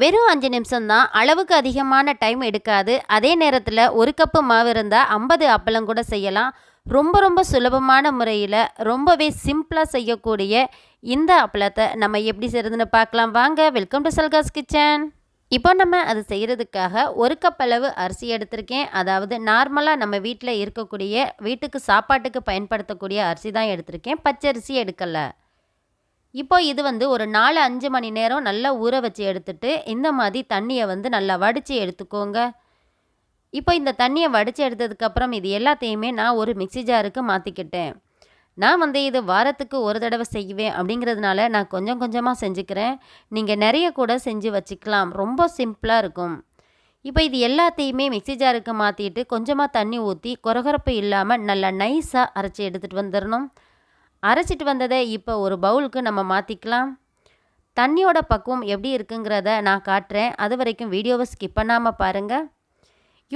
வெறும் அஞ்சு நிமிஷம் தான் அளவுக்கு அதிகமான டைம் எடுக்காது. அதே நேரத்தில் ஒரு கப்பு மாவு இருந்தால் ஐம்பது அப்பளம் கூட செய்யலாம். ரொம்ப ரொம்ப சுலபமான முறையில் ரொம்பவே சிம்பிளாக செய்யக்கூடிய இந்த அப்பளத்தை நம்ம எப்படி செய்கிறதுன்னு பார்க்கலாம். வாங்க வெல்கம் டு சல்காஸ் கிச்சன் இப்போ நம்ம அது செய்கிறதுக்காக ஒரு கப் அளவு அரிசி எடுத்திருக்கேன். அதாவது நார்மலாக நம்ம வீட்டில் இருக்கக்கூடிய வீட்டுக்கு சாப்பாட்டுக்கு பயன்படுத்தக்கூடிய அரிசி தான் எடுத்திருக்கேன். பச்சரிசி எடுக்கலை. இப்போ இது வந்து ஒரு நாலு அஞ்சு மணி நேரம் நல்லா ஊற வச்சு எடுத்துட்டு இந்த மாதிரி தண்ணியை வந்து நல்லா வடித்து எடுத்துக்கோங்க. இப்போ இந்த தண்ணியை வடித்து எடுத்ததுக்கப்புறம் இது எல்லாத்தையுமே நான் ஒரு மிக்சி ஜாருக்கு மாற்றிக்கிட்டேன் நான் வந்து இது வாரத்துக்கு ஒரு தடவை செய்வேன் அப்படிங்கிறதுனால நான் கொஞ்சம் கொஞ்சமாக செஞ்சுக்கிறேன். நீங்கள் நிறைய கூட செஞ்சு வச்சுக்கலாம். ரொம்ப சிம்பிளாக இருக்கும். இப்போ இது எல்லாத்தையுமே மிக்சி ஜாருக்கு மாற்றிட்டு கொஞ்சமாக தண்ணி ஊற்றி கொரகொரப்பு இல்லாமல் நல்லா நைஸாக அரைச்சி எடுத்துகிட்டு வந்துடணும் அரைச்சிட்டு வந்ததை இப்போ ஒரு பவுலுக்கு நம்ம மாற்றிக்கலாம் தண்ணியோட பக்குவம் எப்படி இருக்குங்கிறத நான் காட்டுறேன். அது வரைக்கும் வீடியோவை ஸ்கிப் பண்ணாமல் பாருங்கள்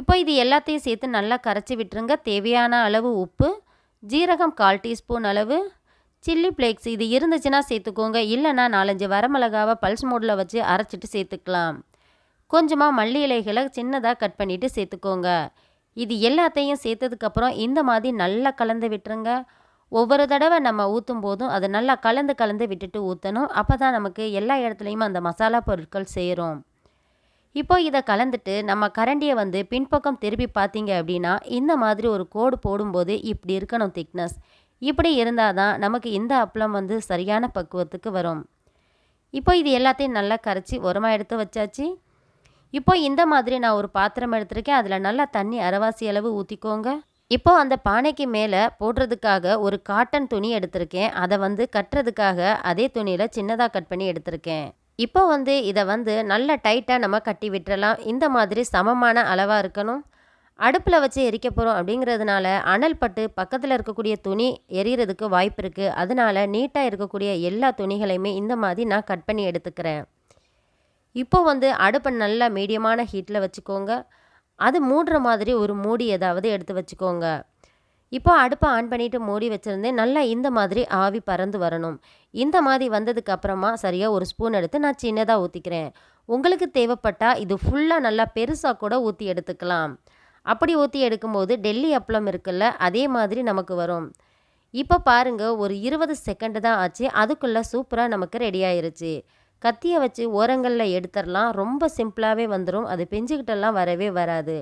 இப்போ இது எல்லாத்தையும் சேர்த்து நல்லா கரைச்சி விட்டுருங்க. தேவையான அளவு உப்பு ஜீரகம் கால் டீஸ்பூன் அளவு சில்லி ஃப்ளேக்ஸ் இது இருந்துச்சுன்னா சேர்த்துக்கோங்க. இல்லைன்னா நாலஞ்சு வரமிளகாவை பல்ஸ் மோடில் வச்சு அரைச்சிட்டு சேர்த்துக்கலாம். கொஞ்சமாக மல்லி இலைகளை சின்னதாக கட் பண்ணிவிட்டு சேர்த்துக்கோங்க. இது எல்லாத்தையும் சேர்த்ததுக்கப்புறம் இந்த மாதிரி நல்லா கலந்து விட்டுருங்க. ஒவ்வொரு தடவை நம்ம ஊற்றும் போதும் அதை நல்லா கலந்து கலந்து விட்டுட்டு ஊற்றணும் அப்போ தான் நமக்கு எல்லா இடத்துலையும் அந்த மசாலா பொருட்கள் சேரும். இப்போ இதை கலந்துட்டு நம்ம கரண்டியை வந்து பின்பக்கம் திருப்பி பார்த்தீங்க அப்படின்னா இந்த மாதிரி ஒரு கோடு போடும்போது இப்படி இருக்கணும் திக்னஸ். இப்படி இருந்தால் தான் நமக்கு இந்த அப்பளம் வந்து சரியான பக்குவத்துக்கு வரும். இப்போ இது எல்லாத்தையும் நல்லா கரைச்சி உரமாக எடுத்து வச்சாச்சு. இப்போ இந்த மாதிரி நான் ஒரு பாத்திரம் எடுத்திருக்கேன். அதில் நல்லா தண்ணி அரைவாசி அளவு ஊற்றிக்கோங்க இப்போ அந்த பானைக்கு மேலே போடுறதுக்காக ஒரு காட்டன் துணி எடுத்திருக்கேன். அதை வந்து கட்டுறதுக்காக அதே துணியில் சின்னதாக கட் பண்ணி எடுத்திருக்கேன். இப்போ வந்து இதை வந்து நல்ல டைட்டாக நம்ம கட்டி விட்டுறலாம். இந்த மாதிரி சமமான அளவாக இருக்கணும். அடுப்பில் வச்சு எரிக்க போகிறோம் அப்படிங்கிறதுனால அனல் பட்டு பக்கத்தில் இருக்கக்கூடிய துணி எரியறதுக்கு வாய்ப்பு இருக்குது அதனால நீட்டாக இருக்கக்கூடிய எல்லா துணிகளையுமே இந்த மாதிரி நான் கட் பண்ணி எடுத்துக்கிறேன். இப்போ வந்து அடுப்பை நல்லா மீடியமான ஹீட்டில் வச்சுக்கோங்க. அது மூடுற மாதிரி ஒரு மூடி ஏதாவது எடுத்து வச்சுக்கோங்க. இப்போ அடுப்பை ஆன் பண்ணிவிட்டு மூடி வச்சுருந்தேன். நல்லா இந்த மாதிரி ஆவி பறந்து வரணும். இந்த மாதிரி வந்ததுக்கு அப்புறமா சரியாக ஒரு ஸ்பூன் எடுத்து நான் சின்னதாக ஊற்றிக்கிறேன் உங்களுக்கு தேவைப்பட்டால் இது ஃபுல்லாக நல்லா பெருசாக கூட ஊற்றி எடுத்துக்கலாம். அப்படி ஊற்றி எடுக்கும்போது டெல்லி அப்பளம் இருக்குல்ல அதே மாதிரி நமக்கு வரும். இப்போ பாருங்கள் ஒரு இருபது செகண்டு தான் ஆச்சு. அதுக்குள்ளே சூப்பராக நமக்கு ரெடி ஆயிருச்சு. கத்தியை வச்சு ஓரங்களில் எடுத்துடலாம் ரொம்ப சிம்பிளாகவே வந்துடும் அது பெஞ்சுக்கிட்டெல்லாம் வரவே வராது.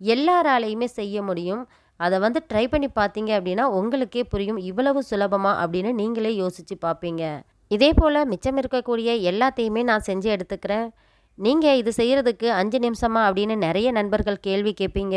எல்லாராலையுமே செய்ய முடியும். அதை வந்து ட்ரை பண்ணி பார்த்தீங்க அப்படின்னா உங்களுக்கே புரியும். இவ்வளவு சுலபமா அப்படின்னு நீங்களே யோசித்து பார்ப்பீங்க இதே போல் மிச்சம் இருக்கக்கூடிய எல்லாத்தையுமே நான் செஞ்சு எடுத்துக்கிறேன். நீங்கள் இது செய்கிறதுக்கு அஞ்சு நிமிஷமா அப்படின்னு நிறைய நண்பர்கள் கேள்வி கேட்பீங்க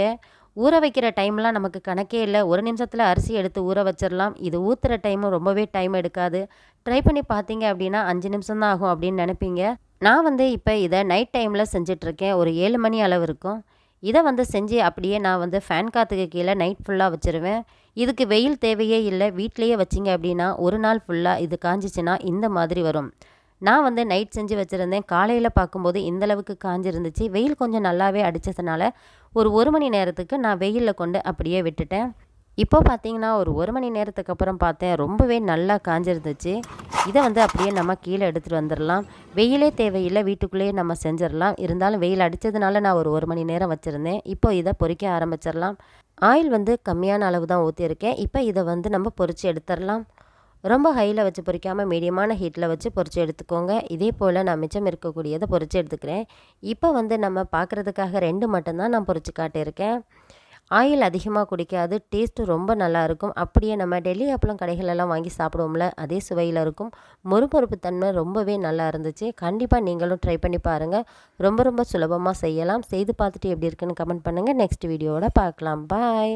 ஊற வைக்கிற டைம்லாம் நமக்கு கணக்கே இல்லை. ஒரு நிமிஷத்தில் அரிசி எடுத்து ஊற வச்சிடலாம். இது ஊற்றுற டைமும் ரொம்பவே டைம் எடுக்காது. ட்ரை பண்ணி பார்த்தீங்க அப்படின்னா அஞ்சு நிமிஷம் தான் ஆகும் அப்படின்னு நினைப்பீங்க. நான் வந்து இப்போ இதை நைட் டைமில் செஞ்சிட்ருக்கேன். ஒரு ஏழு மணி அளவு இருக்கும். இதை வந்து செஞ்சு அப்படியே நான் வந்து ஃபேன் காற்றுக்கு கீழே நைட் ஃபுல்லாக வச்சுருவேன். இதுக்கு வெயில் தேவையே இல்லை. வீட்லேயே வச்சிங்க அப்படின்னா ஒரு நாள் ஃபுல்லாக இது காஞ்சிச்சின்னா இந்த மாதிரி வரும். நான் வந்து நைட் செஞ்சு வச்சுருந்தேன். காலையில் பார்க்கும்போது இந்தளவுக்கு காஞ்சிருந்துச்சு. வெயில் கொஞ்சம் நல்லாவே அடித்ததுனால ஒரு ஒரு மணி நேரத்துக்கு நான் வெயிலில் கொண்டு அப்படியே விட்டுட்டேன். இப்போ பார்த்தீங்கன்னா ஒரு ஒரு மணி நேரத்துக்கு அப்புறம் பார்த்தேன். ரொம்பவே நல்லா காஞ்சிருந்துச்சு. இதை வந்து அப்படியே நம்ம கீழே எடுத்துகிட்டு வந்துடலாம். வெயிலே தேவையில்லை. வீட்டுக்குள்ளேயே நம்ம செஞ்சிடலாம். இருந்தாலும் வெயில் அடித்ததுனால நான் ஒரு ஒரு மணி நேரம் வச்சுருந்தேன். இப்போ இதை பொறிக்க ஆரம்பிச்சிடலாம். ஆயில் வந்து கம்மியான அளவு தான் ஊற்றியிருக்கேன் இப்போ இதை வந்து நம்ம பொறிச்சு எடுத்துடலாம். ரொம்ப ஹையில் வச்சு பொறிக்காமல் மீடியமான ஹீட்டில் வச்சு பொறிச்சு எடுத்துக்கோங்க. இதே போல் நான் மிச்சம் இருக்கக்கூடியதை பொறிச்சு எடுத்துக்கிறேன். இப்போ வந்து நம்ம பார்க்குறதுக்காக ரெண்டு மட்டும்தான் நான் பொறிச்சு காட்டியிருக்கேன். ஆயில் அதிகமாக குடிக்காது டேஸ்ட்டு ரொம்ப நல்லாயிருக்கும் அப்படியே நம்ம டெல்லி அப்பளம் கடைகளெல்லாம் வாங்கி சாப்பிடுவோம்ல அதே சுவையில் இருக்கும். மொறுமொறுப்பு தன்மை ரொம்பவே நல்லா இருந்துச்சு. கண்டிப்பாக நீங்களும் ட்ரை பண்ணி பாருங்கள் ரொம்ப ரொம்ப சுலபமாக செய்யலாம். செய்து பார்த்துட்டு எப்படி இருக்குன்னு கமெண்ட் பண்ணுங்கள் நெக்ஸ்ட் வீடியோவோட பார்க்கலாம். பாய்